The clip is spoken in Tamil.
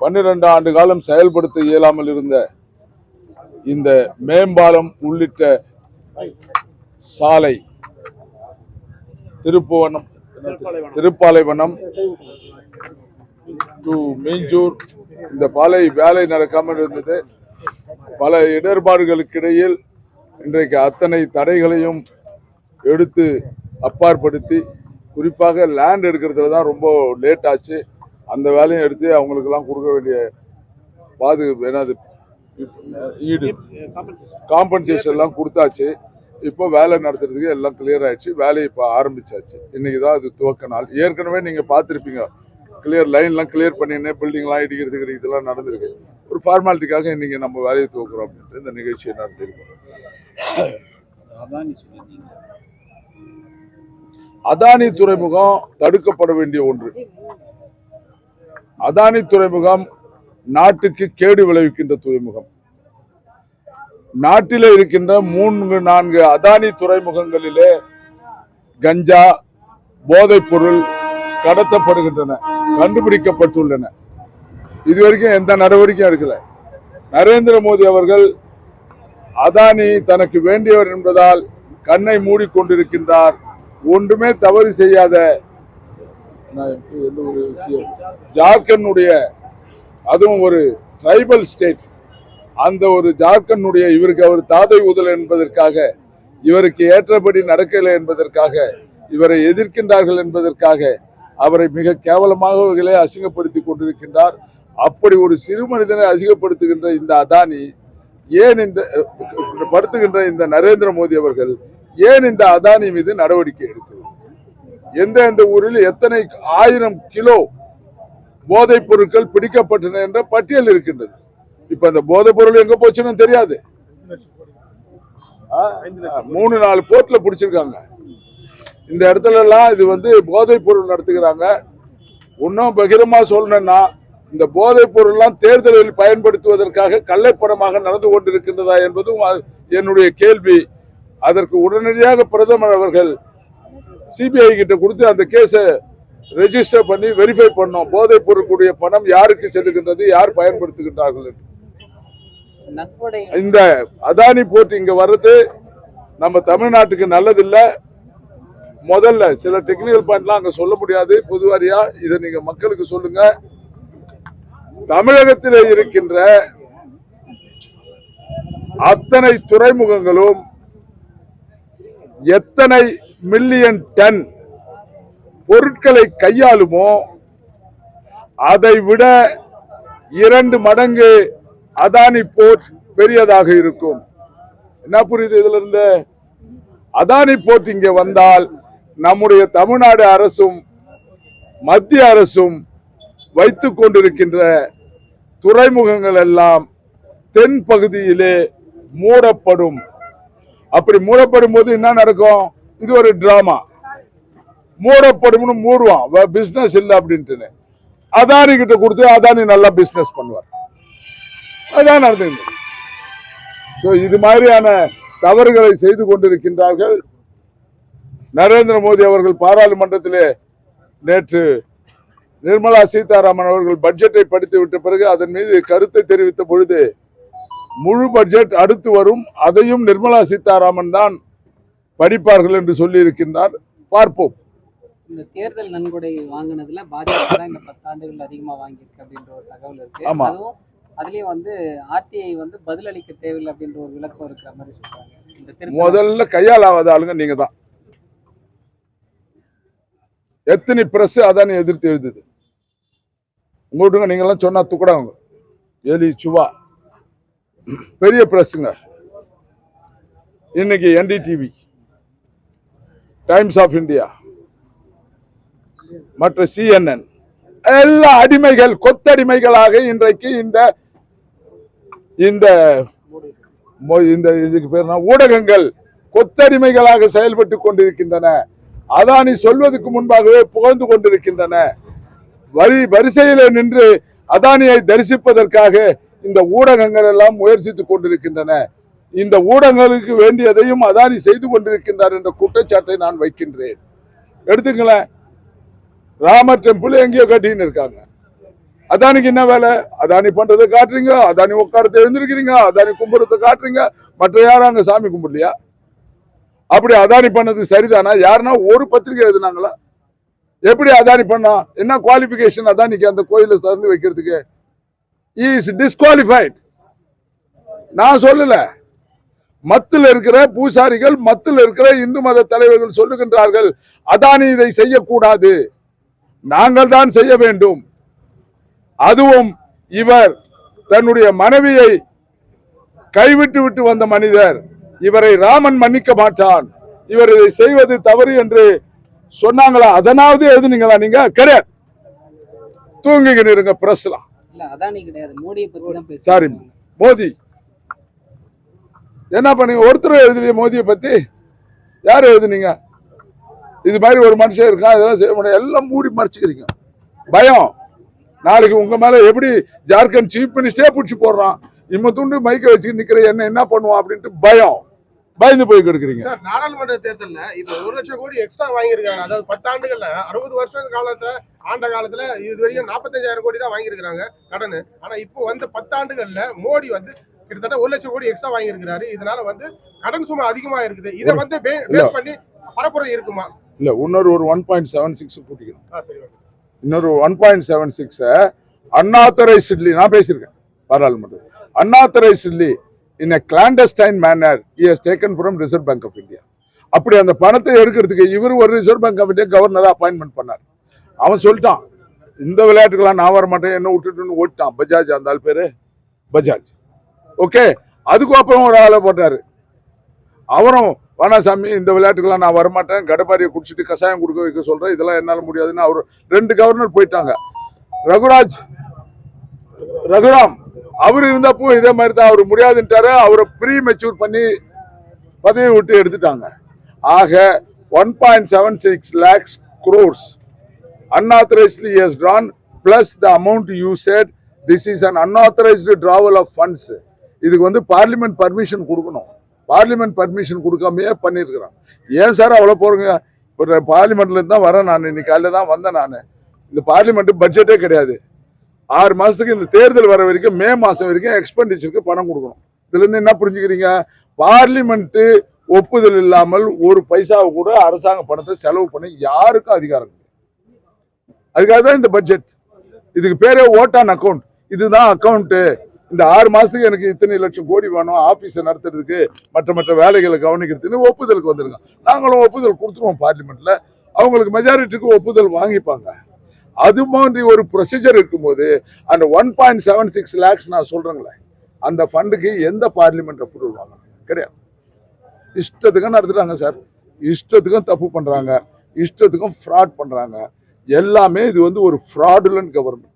பன்னிரண்டு ஆண்டு காலம் செயல்படுத்த இயலாமல் இருந்த இந்த மேம்பாலம் உள்ளிட்ட சாலை திருப்புவனம் திருப்பாலைவனம் டு மீஞ்சூர். இந்த பாலை வேலை நடக்காமல் இருந்தது. பல இடர்பாடுகளுக்கிடையில் இன்றைக்கு அத்தனை தடைகளையும் எடுத்து அப்பாற்படுத்தி குறிப்பாக லேண்ட் எடுக்கிறதுல தான் ரொம்ப லேட் ஆச்சு. அந்த வேலையும் எடுத்து அவங்களுக்கெல்லாம் கொடுக்க வேண்டிய பாது என்னது ஈடு. காம்பன்சேஷன் எல்லாம் கொடுத்தாச்சு. இப்போ வேலை நடத்துறதுக்கு எல்லாம் கிளியர் ஆயிடுச்சு. வேலையை இப்போ ஆரம்பிச்சாச்சு. இன்னைக்கு தான் அது துவக்க நாள். ஏற்கனவே நீங்கள் பார்த்துருப்பீங்க. கிளியர் லைன்லாம் கிளியர் பண்ணினேன் பில்டிங்லாம் இடிக்கிறதுக்கு இதெல்லாம் நடந்திருக்கு. ஒரு ஃபார்மாலிட்டிக்காக இன்னைக்கு நம்ம வேலையை துவக்குறோம் அப்படின்ட்டு இந்த நிகழ்ச்சியை நடத்திருக்கோம் அதானி துறைமுகம் தடுக்கப்பட வேண்டிய ஒன்று. அதானி துறைமுகம் நாட்டுக்கு கேடு விளைவிக்கின்ற துறைமுகம். நாட்டிலே இருக்கின்ற மூன்று நான்கு அதானி துறைமுகங்களிலே கஞ்சா போதைப் பொருள் கடத்தப்படுகின்றன கண்டுபிடிக்கப்பட்டுள்ளன. இதுவரைக்கும் எந்த நடவடிக்கையும் எடுக்கல. நரேந்திர மோடி அவர்கள் அதானி தனக்கு வேண்டியவர் என்பதால் கண்ணை மூடிக்கொண்டிருக்கின்றார். ஒன்றுமே தவறு செய்யாத நான் இப்ப எந்த ஒரு விஷயம். ஜார்க்கண்டுடைய அதுவும் ஒரு ட்ரைபல் ஸ்டேட் அந்த ஒரு ஜார்க்கண்டுடைய இவருக்கு அவர் தாதை உதல் என்பதற்காக இவருக்கு ஏற்றபடி நடக்கலை என்பதற்காக இவரை எதிர்க்கின்றார்கள் என்பதற்காக அவரை மிக கேவலமாக கேவலமாகவே அசிங்கப்படுத்தி கொண்டிருக்கின்றார். அப்படி ஒரு சிறு மனிதனை அசிங்கப்படுத்துகின்ற இந்த அதானி ஏன் இந்த படுத்துகின்ற இந்த நரேந்திர மோடி அவர்கள் ஏன் இந்த அதானி மீது நடவடிக்கை எடுக்கிறது எந்த எந்த ஊரில் எத்தனை ஆயிரம் கிலோ போதைப் பொருட்கள் பிடிக்கப்பட்டன என்ற பட்டியல் இருக்கின்றது. இப்ப அந்த போதைப் பொருள் எங்க போச்சுன்னு தெரியாது. மூணு நாலு போர்ட்ல பிடிச்சிருக்காங்க. இந்த இடத்துல எல்லாம் இது வந்து போதைப் பொருள் நடத்துகிறாங்க. இன்னும் பகிரமா சொல்லணும்னா இந்த போதைப் பொருள்லாம் தேர்தலில் பயன்படுத்துவதற்காக கள்ளைப்படமாக நடந்து கொண்டிருக்கின்றதா என்பதும் என்னுடைய கேள்வி. அதற்கு உடனடியாக பிரதமர் அவர்கள் சிபிஐ கிட்ட கொடுத்து அந்த கேஸை ரெஜிஸ்டர் பண்ணி வெரிஃபை பண்ணோம். போதைப் பொருட்களுடைய பணம் யாருக்கு செல்லுகின்றது யார் பயன்படுத்துகின்றார்கள் இந்த அதானி போர்ட் இங்க வர்றது நம்ம தமிழ்நாட்டுக்கு நல்லதில்ல. முதல்ல சில டெக்னிக்கல் பாயிண்ட்லாம் அங்க சொல்ல முடியாது. பொதுவாரியா இதை நீங்க மக்களுக்கு சொல்லுங்க. தமிழகத்தில் இருக்கின்ற அத்தனை துறைமுகங்களும் எத்தனை மில்லியன் டன் பொருட்களை கையாளுமோ அதை விட இரண்டு மடங்கு அதானி போர்ட் பெரியதாக இருக்கும். என்ன புரியுது இதுல இருந்து அதானி போர்ட் இங்க வந்தால் நம்முடைய தமிழ்நாடு அரசும் மத்திய அரசும் வைத்துக் கொண்டிருக்கின்ற துறைமுகங்கள் எல்லாம் தென் பகுதியிலே மூடப்படும். அப்படி மூடப்படும் போது என்ன நடக்கும்? இது ஒரு டிராமா மூடப்படும்னு மூடுவான். பிசினஸ் இல்லை அப்படின்ட்டு அதானி கிட்ட கொடுத்து அதானி நல்லா பிசினஸ் பண்ணுவார். அதான் நடந்தது. ஸோ இது மாதிரியான தவறுகளை செய்து கொண்டிருக்கின்றார்கள் நரேந்திர மோடி அவர்கள் பாராளுமன்றத்திலே நேற்று நிர்மலா சீதாராமன் அவர்கள் பட்ஜெட்டை படித்து விட்ட பிறகு அதன் மீது கருத்தை தெரிவித்த பொழுது முழு பட்ஜெட் அடுத்து வரும். அதையும் நிர்மலா சீதாராமன் தான் படிப்பார்கள் என்று சொல்லி இருக்கின்றார் பார்ப்போம். இந்த தேர்தல் நன்கொடை வாங்குனதுல பாஜக இந்த பத்தாண்டுகள் அதிகமா வாங்கியிருக்கு அப்படின்ற ஒரு தகவல் இருக்கு. ஆமா. அதுலயும் வந்து ஆர்டிஐ வந்து பதிலளிக்க தேவையில்லை அப்படின்ற ஒரு விளக்கம் இருக்கிற மாதிரி சொல்றாங்க. முதல்ல கையால் ஆகாத ஆளுங்க நீங்க தான். எத்தனை பிரஸ் அதானே எதிர்த்து எழுதுது. உங்கள்கிட்ட நீங்க எல்லாம் சொன்னா துக்கடாங்க எலி சுவா. பெரிய பிரஸ்ங்க இன்னைக்கு என்டிடிவி டைம்ஸ் ஆஃப் இந்தியா மற்ற சிஎன்என் எல்லா அடிமைகள் கொத்தடிமைகளாக இன்றைக்கு இந்த இந்த இந்த இதுக்கு பேர் ஊடகங்கள் கொத்தடிமைகளாக செயல்பட்டு கொண்டிருக்கின்றன. அதானி சொல்வதற்கு முன்பாகவே புகழ்ந்து கொண்டிருக்கின்றன. வரி வரிசையில் நின்று அதானியை தரிசிப்பதற்காக இந்த ஊடகங்கள் எல்லாம் முயற்சித்துக் கொண்டிருக்கின்றன. இந்த ஊடகங்களுக்கு வேண்டியதையும் அதானி செய்து கொண்டிருக்கின்றார் என்ற குற்றச்சாட்டை நான் வைக்கின்றேன். எடுத்துங்களேன் ராமர் டெம்பிள் எங்கேயோ கட்டின்னு இருக்காங்க. அதானிக்கு என்ன வேலை? அதானி பண்றதை காட்டுறீங்க. அதானி உட்காரத்தை எழுந்திருக்கிறீங்க. அதானி கும்பிடுறதை காட்டுறீங்க. மற்ற யாரும் அங்க சாமி கும்பிடலையா? அப்படி அதானி பண்ணது சரிதானா? யாருன்னா ஒரு பத்திரிகை எழுதுனாங்களா? எப்படி அதானி பண்ணா? என்ன குவாலிஃபிகேஷன் அதானிக்கு அந்த கோயிலை திறந்து வைக்கிறதுக்கு? இஸ் டிஸ்குவாலிஃபைட் நான் சொல்லலை. மத்தில் இருக்கிற பூசாரிகள் மத்தில் இருக்கிற இந்து மத தலைவர்கள் சொல்லுகின்றார்கள் அதானி இதை செய்யக்கூடாது. நாங்கள் தான் செய்ய வேண்டும். அதுவும் இவர் தன்னுடைய மனைவியை கைவிட்டு விட்டு வந்த மனிதர். இவரை ராமன் மன்னிக்க மாட்டான். இவர் இதை செய்வது தவறு என்று சொன்னாங்களா? அதனாவது எழுதுனீங்களா நீங்க? கிடையாது. தூங்கிக்கிட்டு இருங்க பிரஸ்லாம். சாரி மோடி என்ன பண்ணீங்க? ஒருத்தர் எழுதுலையே மோதியை பற்றி யார் எழுதுனீங்க? இது மாதிரி ஒரு மனுஷன் இருக்கான் இதெல்லாம் செய்ய முடியாது. எல்லாம் மூடி மறைச்சிக்கிறீங்க. பயம். நாளைக்கு உங்கள் மேலே எப்படி ஜார்க்கண்ட் சீஃப் மினிஸ்டரே பிடிச்சி போடுறான்? இம்ம துண்டு மைக்க வச்சுக்கிட்டு நிக்கிற என்ன என்ன பண்ணுவான் அப்படின்ட்டு பயம். பயந்து போய் கெடுக்குறீங்க. சார் நாடாளுமன்ற தேர்தல்ல இது ஒரு லட்சம் கோடி எக்ஸ்ட்ரா வாங்கியிருக்காங்க. அதாவது பத்தாண்டுகள்ல அறுபது வருஷம் காலத்துல ஆண்ட காலத்துல இது வரைக்கும் நாற்பத்தஞ்சாயிரம் கோடி தான் வாங்கியிருக்காங்க கடன். ஆனா இப்போ வந்து பத்தாண்டுகள்ல மோடி வந்து கிட்டத்தட்ட ஒரு லட்சம் கோடி எக்ஸ்ட்ரா வாங்கியிருக்கிறாரு. இதனால வந்து கடன் சுமை அதிகமா இருக்குது. இதை வந்து பேஸ் பண்ணி பரப்புரை இருக்குமா? இல்ல இன்னொரு ஒரு ஒன் பாயிண்ட் செவன் சிக்ஸ் கூட்டிக்கணும். இன்னொரு ஒன் பாயிண்ட் செவன் சிக்ஸை அன்ஆத்தரைஸ்ட்லி நான் பேசியிருக்கேன் பாராளுமன்றம் unauthorizedly in a clandestine manner he has taken from Reserve Bank of India அப்படி அந்த பணத்தை எடுக்கிறதுக்கு இவர் ஒரு ரிசர்வ் பேங்க் ஆஃப் இந்தியா கவர்னரை அப்பாயின்மெண்ட் பண்ணார். அவன் சொல்லிட்டான் இந்த விளையாட்டுக்கெல்லாம் நான் வர மாட்டேன் என்ன விட்டுட்டுன்னு ஓட்டான் பஜாஜ் அந்த ஆள் பேரு பஜாஜ். ஓகே? அதுக்கு அப்புறம் ஒரு ஆளை போட்டாரு. அவரும் வானாசாமி இந்த விளையாட்டுக்கெல்லாம் நான் வரமாட்டேன். கடப்பாரியை குடிச்சிட்டு கஷாயம் கொடுக்க வைக்க சொல்கிறேன் இதெல்லாம் என்னால் முடியாதுன்னு அவர் ரெண்டு கவர்னர் போயிட்டாங்க. ரகுராஜ் ரகுராம் அவர் இருந்தப்போ இதே மாதிரி தான். அவர் முடியாதுன்ட்டாரு. அவரை ப்ரீ மெச்சூர் பண்ணி பதவி விட்டு எடுத்துட்டாங்க. ஆக one point seven six lakhs crores unauthorizedly years drawn plus the amount you said this is an unauthorized drawal of funds இதுக்கு வந்து பார்லிமெண்ட் பர்மிஷன் கொடுக்கணும். பார்லிமெண்ட் பர்மிஷன் கொடுக்காமையே பண்ணியிருக்கிறான். ஏன் சார் அவ்வளோ போறீங்க? இப்போ பார்லிமெண்ட்லேருந்து தான் வரேன் நான். இன்னைக்கு காலையில் தான் வந்தேன் நான். இந்த பார்லிமெண்ட்டு பட்ஜெட்டே கிடையாது. ஆறு மாதத்துக்கு இந்த தேர்தல் வர வரைக்கும் மே மாதம் வரைக்கும் எக்ஸ்பெண்டிச்சருக்கு பணம் கொடுக்கணும். இதுலேருந்து என்ன புரிஞ்சுக்கிறீங்க? பார்லிமெண்ட்டு ஒப்புதல் இல்லாமல் ஒரு பைசாவை கூட அரசாங்க பணத்தை செலவு பண்ண யாருக்கும் அதிகாரம் அதுக்காக தான் இந்த பட்ஜெட் இதுக்கு பேரே ஓட்டான் அக்கௌண்ட் இதுதான் அக்கௌண்ட்டு இந்த ஆறு மாதத்துக்கு எனக்கு இத்தனை லட்சம் கோடி வேணும் ஆஃபீஸை நடத்துறதுக்கு மற்ற மற்ற வேலைகளை கவனிக்கிறதுன்னு ஒப்புதலுக்கு வந்திருக்கோம் நாங்களும் ஒப்புதல் கொடுத்துருவோம் பார்லிமெண்ட்டில் அவங்களுக்கு மெஜாரிட்டிக்கு ஒப்புதல் வாங்கிப்பாங்க. அது மாதிரி ஒரு ப்ரொசீஜர் இருக்கும்போது அந்த one point seven six lakhs நான் சொல்கிறேங்களே அந்த ஃபண்டுக்கு எந்த பார்லிமெண்ட் அப்ரூவல் வாங்கணும் கிடையாது. இஷ்டத்துக்கும் நடத்துகிறாங்க சார் இஷ்டத்துக்கும் தப்பு பண்ணுறாங்க இஷ்டத்துக்கும் ஃப்ராட் பண்ணுறாங்க எல்லாமே இது வந்து ஒரு ஃப்ராடுலன் கவர்மெண்ட்